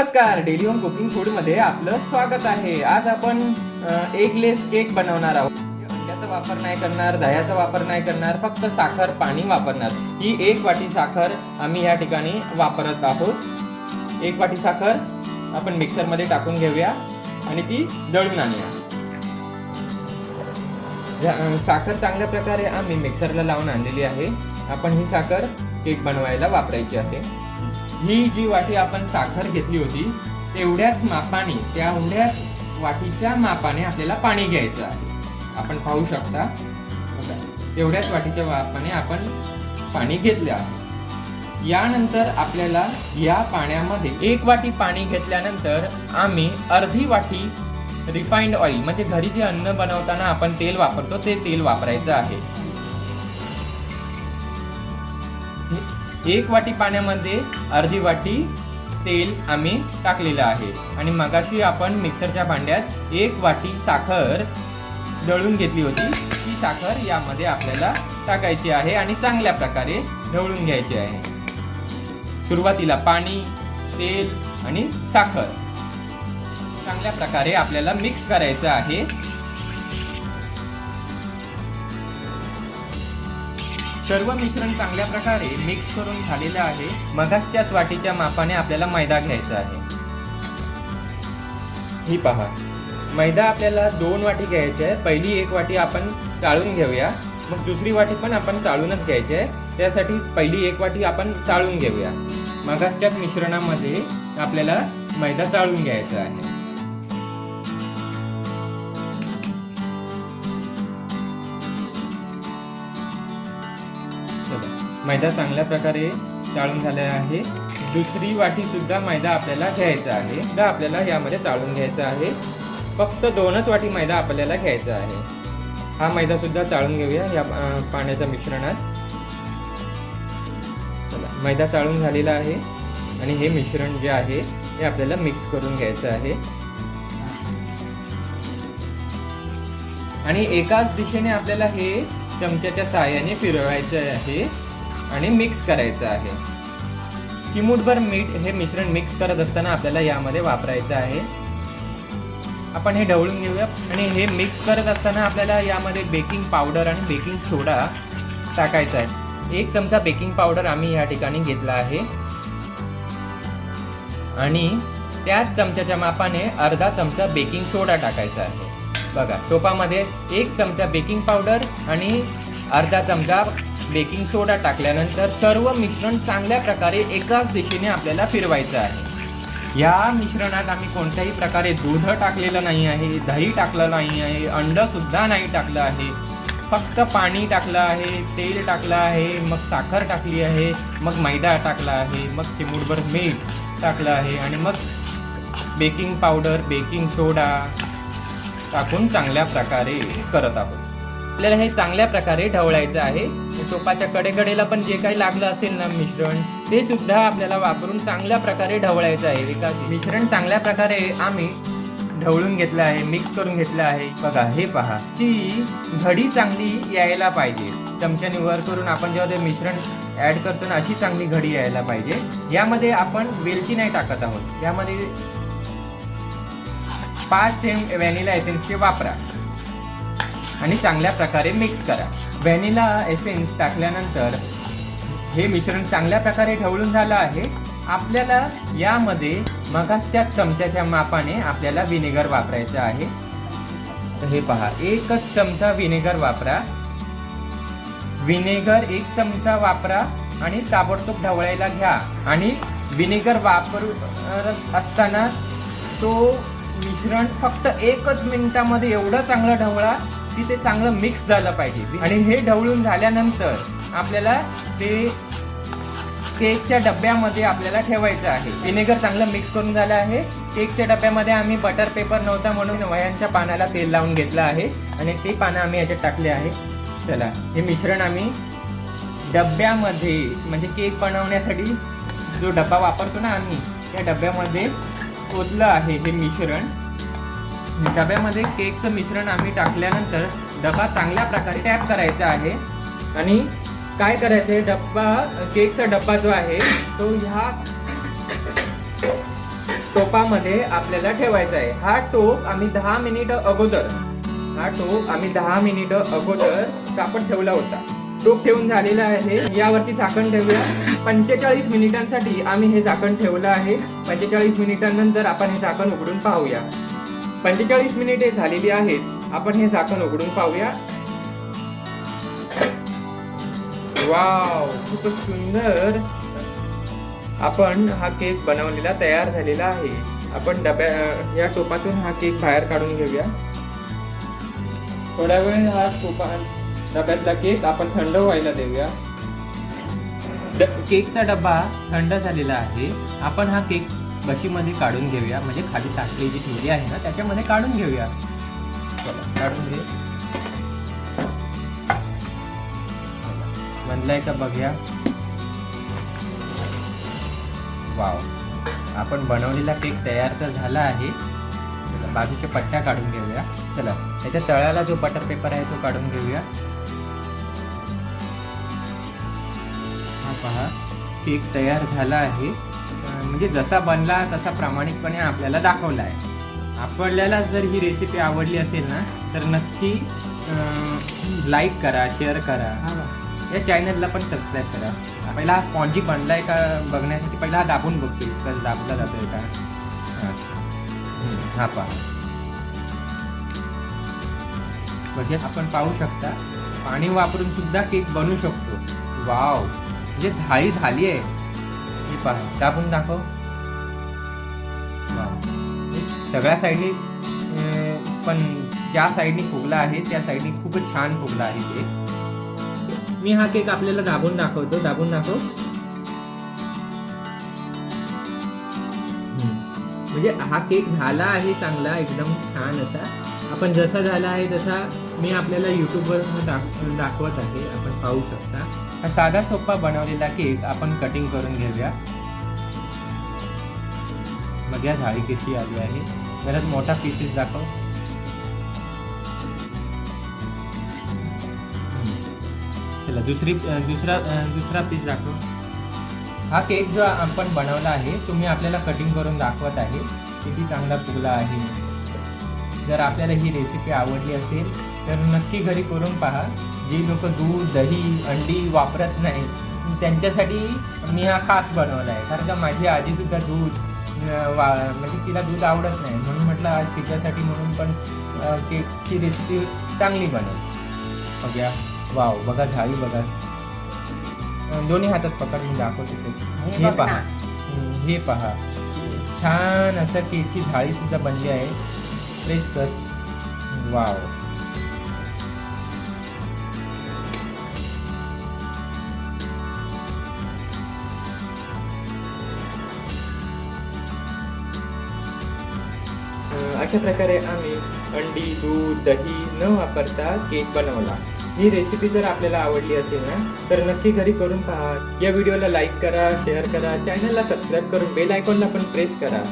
नमस्कार daily home cooking फूडमध्ये आपलं स्वागत आहे. आज आपण एगलेस केक बनवणार आहोत. अंड्याचा वापर नाही करणार दह्याचा वापर नाही करणार फक्त साखर पाणी वापरणार. ही एक वाटी साखर आम्ही या ठिकाणी वापरत आहोत. एक वाटी साखर आपण मिक्सरमध्ये टाकून घेऊया आणि ती दळून आणूया. साखर चांगल्या प्रकारे आम्ही मिक्सरला लावून आणलेली आहे. आपण ही साखर केक बनवायला वापरायची आहे. ही जी वाटी आपण साखर घेतली होती तेवढ्याच मापाने तेवढ्याच वाटीच्या मापाने आपल्याला पाणी घ्यायचं आहे. आपण पाहू शकता तेवढ्याच वाटीच्या मापाने आपण पाणी घेतले आहे. यानंतर आपल्याला या पाण्यामध्ये एक वाटी पाणी घेतल्यानंतर आम्ही अर्धी वाटी रिफाईंड ऑइल म्हणजे घरी जे अन्न बनवताना आपण तेल वापरतो ते तेल वापरायचं आहे. एक वाटी पाण्यामध्ये अर्धी वाटी तेल आम्ही टाकलेलं आहे. आणि मगाशी आपण मिक्सरच्या भांड्यात एक वाटी साखर दळून घेतली होती. ती साखर यामध्ये आपल्याला टाकायची आहे आणि चांगल्या प्रकारे ढवळून घ्यायची आहे. सुरुवातीला पाणी तेल आणि साखर. चांगल्या प्रकारे आपल्याला मिक्स करायचं आहे. सर्व मिश्रण चांगल्या प्रकारे मिक्स करून झालेलं आहे. मगासच्याच वाटीच्या मापाने आपल्याला मैदा घ्यायचा आहे. ही पहा. मैदा आपल्याला दोन वाटी घ्यायचे आहे. पहिली एक वाटी आपण चाळून घेऊया. मग दुसरी वाटी पण आपण चाळूनच घ्यायची आहे. त्यासाठी पहिली एक वाटी आपण चाळून घेऊया. मगासच्याच मिश्रणामध्ये आपल्याला मैदा चाळून घ्यायचा आहे. चला, मैदा चांगल्या प्रकारे चाळून झालेला आहे. दुसरी वाटी सुद्धा मैदा आपल्याला घ्यायचा आहे. सुद्धा आपल्याला यामध्ये चाळून घ्यायचा आहे. फक्त दोनच वाटी मैदा आपल्याला घ्यायचा आहे. हा मैदा सुद्धा चाळून घेऊया या पाण्याच्या मिश्रणात. चला मैदा चाळून झालेला आहे. आणि हे मिश्रण जे आहे हे आपल्याला मिक्स करून घ्यायचं आहे. आणि एकाच दिशेने आपल्याला हे चमच्याच्या सहाय्याने फिरवायचं आहे आणि मिक्स करायचं आहे. चिमूटभर मीठ हे मिश्रण मिक्स करत असताना आपल्याला यामध्ये वापरायचं आहे. आपण हे ढवळून घेऊया आणि हे मिक्स करत असताना आपल्याला यामध्ये बेकिंग पावडर आणि बेकिंग सोडा टाकायचा आहे. एक चमचा बेकिंग पावडर आम्ही या ठिकाणी घेतला आहे. आणि त्याच चमच्याच्या मापाने अर्धा चमचा बेकिंग सोडा टाकायचा आहे. बघा टोपामध्ये एक चमचा बेकिंग पावडर आणि अर्धा चमचा बेकिंग सोडा टाकल्यानंतर सर्व मिश्रण चांगल्या प्रकारे एकाच दिशेने आपल्याला फिरवायचं आहे. या मिश्रणात आम्ही कोणत्याही प्रकारे दूध टाकलेलं नाही आहे दही टाकलं नाही आहे अंडसुद्धा नाही टाकलं आहे. फक्त पाणी टाकलं आहे तेल टाकलं आहे मग साखर टाकली आहे मग मैदा टाकला आहे मग चिमूटभर मीठ टाकलं आहे आणि मग बेकिंग पावडर बेकिंग सोडा टाकून चांगल्या प्रकारे करत आहोत. आपल्याला हे चांगल्या प्रकारे ढवळायचं आहे. टोपाच्या कडेकडेला पण जे काही लागलं असेल ना मिश्रण ते सुद्धा आपल्याला वापरून चांगल्या प्रकारे ढवळायचं आहे. एका मिश्रण चांगल्या प्रकारे आम्ही ढवळून घेतलं आहे मिक्स करून घेतलं आहे. बघा हे पहा. ची घडी चांगली यायला पाहिजे. चमच्याने वर करून आपण जेव्हा ते मिश्रण ऍड करतो ना अशी चांगली घडी यायला पाहिजे. यामध्ये आपण वेलची नाही टाकत आहोत. यामध्ये पाच थेंब व्हॅनिला एसेन्सचे वापरा. आणि चांगल्या प्रकारे मिक्स करा. व्हॅनिला एसेन्स टाकल्यानंतर हे मिश्रण चांगल्या प्रकारे ढवळून झालं आहे. आपल्याला यामध्ये मगासच्या चमच्याच्या मापाने आपल्याला व्हिनेगर वापरायचं आहे. तर हे पहा एकच चमचा विनेगर वापरा. विनेगर एक चमचा वापरा आणि ताबडतोब ढवळायला घ्या. आणि विनेगर वापरू असताना तो मिश्रण फक्त एकच मिनिटामध्ये एवढं चांगलं ढवळा की ते चांगलं मिक्स झालं पाहिजे. आणि हे ढवळून झाल्यानंतर आपल्याला ते केकच्या डब्यामध्ये आपल्याला ठेवायचं आहे. विनेगर चांगलं मिक्स करून झालं आहे. केकच्या डब्यामध्ये आम्ही बटर पेपर नव्हता म्हणून वयांच्या पानाला तेल लावून घेतलं आहे. आणि ते पानं आम्ही याच्यात टाकले आहे चला हे मिश्रण आम्ही डब्यामध्ये म्हणजे केक बनवण्यासाठी जो डब्बा वापरतो ना आम्ही त्या डब्यामध्ये ओतलं आहे हे मिश्रण. डब्यामध्ये केकचं मिश्रण आम्ही टाकल्यानंतर डबा चांगल्या प्रकारे टॅप करायचा आहे. आणि काय करायचं आहे? डब्बा केकचा डब्बा जो आहे तो ह्या टोपामध्ये आपल्याला ठेवायचा आहे. हा टोप आम्ही दहा मिनिट अगोदर हा टोप आम्ही दहा मिनिट अगोदर कापड ठेवला होता. टोप ठेवून झालेला आहे. यावरती झाकण ठेवूया. पंचेचाळीस मिनिटांसाठी आम्ही हे झाकण ठेवलं आहे. पंचेचाळीस मिनिटांनंतर आपण हे झाकण उघडून पाहूया. पंचेचाळीस मिनिटे झालेली आहेत. आपण हे झाकण उघडून पाहूया. वाव खूपच सुंदर. आपण हा केक बनवलेला तयार झालेला आहे. आपण डब्या या टोपातून हा केक बाहेर काढून घेऊया. थोड्या वेळ हा टोपा डब्यातला केक आपण थंड व्हायला देऊया. केकचा डब्बा थंड झालेला आहे. आपण हा केक बशीमध्ये काढून घेऊया. म्हणजे खाली साखळी जी ठेवली आहे ना त्याच्यामध्ये काढून घेऊया. चला काढून घे. म्हणलाय का बघूया? वाव. आपण बनवलेला केक तयार तर झाला आहे. बाजूच्या पट्ट्या काढून घेऊया. चला त्याच्या तळाला जो बटर पेपर आहे तो काढून घेऊया. पहा. केक तयार झाला आहे. म्हणजे जसा बनला तसा प्रामाणिकपणे आपल्याला दाखवला आहे. आपल्याला जर ही रेसिपी आवडली असेल ना तर नक्की लाईक करा शेअर करा. या चॅनलला पण सबस्क्राईब करा. पहिला हा स्पॉन्जी बनलाय का बघण्यासाठी पहिला हा दाबून बघतो कसं दाबला जातोय का? हा. हम्म, हा पहा. बघा आपण पाहू शकता. पाणी वापरून सुद्धा केक बनवू शकतो. वाव. म्हणजे झाळी झाली आहे हे पहा दाबून दाखव. सगळ्या साईडनी पण ज्या साईडनी फुगला आहे त्या साईडनी खूपच छान फुगला आहे केक मी हा केक आपल्याला दाबून दाखवतो दाबून दाखव. म्हणजे हा केक झाला आहे चांगला एकदम छान असा. आपण जसा झाला आहे तसा मी आपल्याला युट्यूबवर दाख दाखवत आहे. आपण पाहू शकता. हा साधा सोपा बनवलेला केक आपण कटिंग करून घेऊया. मग या झाडी कशी आली आहे? जरा मोठा पीसेस दाखव. चला दुसरी दुसरा दुसरा पीस दाखव. हा केक जो आपण बनवला आहे तो मी आपल्याला कटिंग करून दाखवत आहे किती चांगला फुगला आहे. जर आपल्याला ही रेसिपी आवडली असेल तर नक्की घरी करून पहा. जी लोक दूध दही अंडी वापरत नाही त्यांच्यासाठी मी हा खास बनवला आहे. कारण का माझी आजीसुद्धा दूध वा म्हणजे तिला दूध आवडत नाही. म्हणून म्हटलं आज तिच्यासाठी म्हणून पण केकची रेसिपी चांगली बनेल बघा वाव बघा झाडी बघा. दोन्ही हातात पकड मी दाखवतो ते. हे पहा. हे पहा. छान असं केकची झाडी सुद्धा बनली आहे. प्रेस कर वाव अशा प्रकारे आम्ही अंडी दूध दही न वापरता केक बनवला. ही रेसिपी जर आपल्याला आवडली असेल ना तर नक्की घरी करून पहा. या व्हिडिओला लाईक करा शेअर करा चॅनलला सबस्क्राईब करून बेल आयकॉनला पण प्रेस करा.